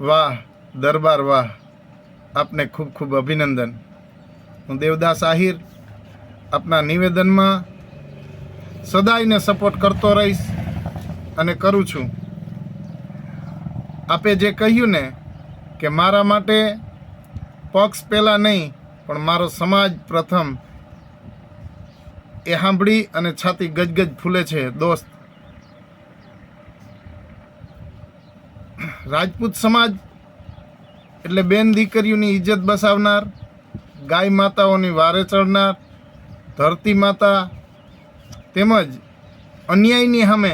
વાહ, દરબાર વાહ. આપને ખૂબ ખૂબ અભિનંદન. હું દેવદાસ આહિર આપના નિવેદનમાં સદાયને સપોર્ટ કરતો રહીશ અને કરું છું. આપે જે કહ્યું ને કે મારા માટે પક્ષ પહેલાં નહીં, પણ મારો સમાજ પ્રથમ. એ સાંભળી અને છાતી ગજગજ ફૂલે છે. દોસ્ત રાજપૂત સમાજ એટલે બેન દીકરીઓની ઇજ્જત બસાવનાર, ગાય માતાઓની વારે ચડનાર, ધરતી માતા તેમજ અન્યાયની સામે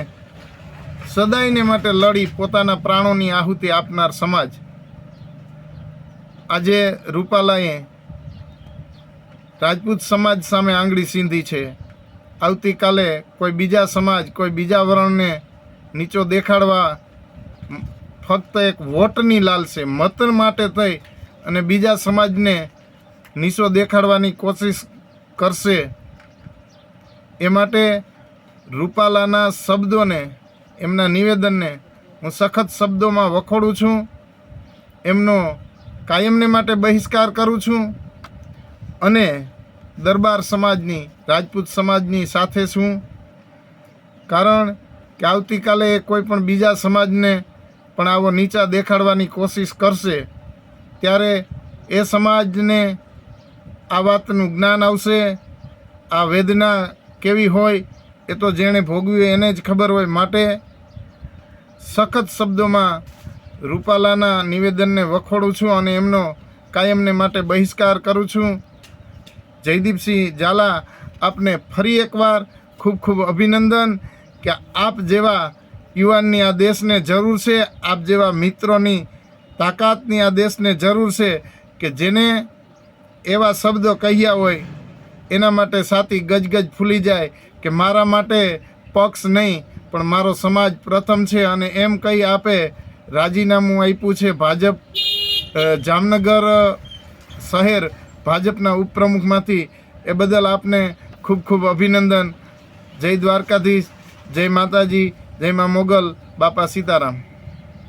સદાયને માટે લડી પોતાના પ્રાણોની આહુતિ આપનાર સમાજ. આજે રૂપાલાએ રાજપૂત સમાજ સામે આંગળી સીંધી છે. આવતીકાલે કોઈ બીજા સમાજ, કોઈ બીજા વર્ણને નીચો દેખાડવા ફક્ત એક વોટની લાલશે મત માટે થઈ અને બીજા સમાજને નીચો દેખાડવાની કોશિશ કરશે. એ માટે રૂપાલાના શબ્દોને, એમના નિવેદનને હું સખત શબ્દોમાં વખોડું છું. એમનો કાયમને માટે બહિષ્કાર કરું છું અને દરબાર સમાજની, રાજપૂત સમાજની સાથે છું. કારણ કે આવતીકાલે કોઈ પણ બીજા સમાજને પણ આવો નીચા દેખાડવાની કોશિશ કરશે, ત્યારે એ સમાજને આ વાતનું જ્ઞાન આવશે. આ વેદના કેવી હોય એ તો જેણે ભોગવ્યું એને જ ખબર હોય. માટે સખત શબ્દોમાં રૂપાલાના નિવેદનને વખોડું છું અને એમનો કાયમને માટે બહિષ્કાર કરું છું. જયદીપસિંહ ઝાલા આપને ફરી એકવાર ખૂબ ખૂબ અભિનંદન કે આપ જેવા યુવાનની આ દેશને જરૂર છે, આપ જેવા મિત્રોની તાકાતની આ દેશને જરૂર છે કે જેને એવા શબ્દો કહ્યા હોય, એના માટે સાથી ગજગજ ફૂલી જાય કે મારા માટે પક્ષ નહીં, પણ મારો સમાજ પ્રથમ છે અને એમ કહી આપે, રાજીનામું આપ્યું છે ભાજપ જામનગર શહેર ભાજપના ઉપપ્રમુખમાંથી. એ બદલ આપને ખૂબ ખૂબ અભિનંદન. જય દ્વારકાધીશ, જય માતાજી. જય મા મોગલ બાપા સીતારામ.